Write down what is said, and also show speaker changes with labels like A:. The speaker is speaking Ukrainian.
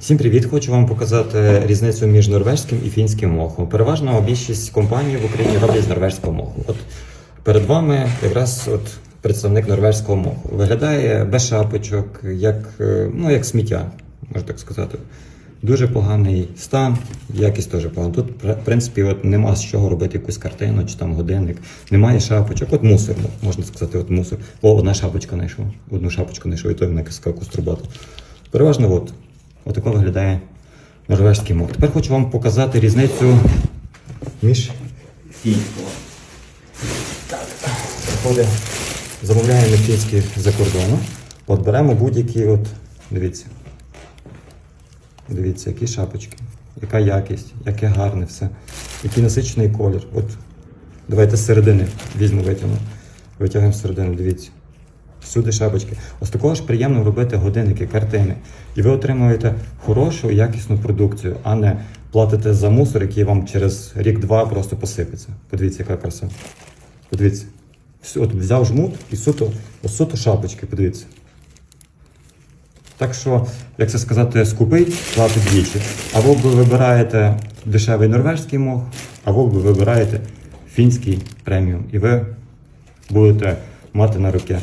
A: Всім привіт! Хочу вам показати різницю між норвезьким і фінським мохом. Переважно більшість компаній в Україні роблять з норвезького моху. От перед вами якраз от представник норвезького моху. Виглядає без шапочок, як, е, ну, як сміття, можна так сказати. Дуже поганий стан, якість теж погана. Тут, в принципі, от нема з чого робити якусь картину чи там годинник. Немає шапочок. От мусор, можна сказати, от мусор. О, одна шапочка знайшов. Одну шапочку знайшов, і то вона якась куструбата. Переважно от. Отако виглядає норвезький мох. Тепер хочу вам показати різницю між фінського. Так, замовляємо фінські за кордону. От беремо будь-які, от, дивіться. Дивіться, які шапочки, яка якість, яке гарне все, який насичений колір. От давайте з середини візьму витягну. Витягнемо з середини, дивіться. Всюди шапочки. Ось такого ж приємно робити годинники, картини. І ви отримуєте хорошу якісну продукцію, а не платите за мусор, який вам через рік-два просто посипеться. Подивіться, яка краса. Подивіться. От взяв жмут і суто, от суто шапочки, подивіться. Так що, як це сказати, скупий, платить двічі. Або ви вибираєте дешевий норвезький мох, або ви вибираєте фінський преміум. І ви будете мати на руки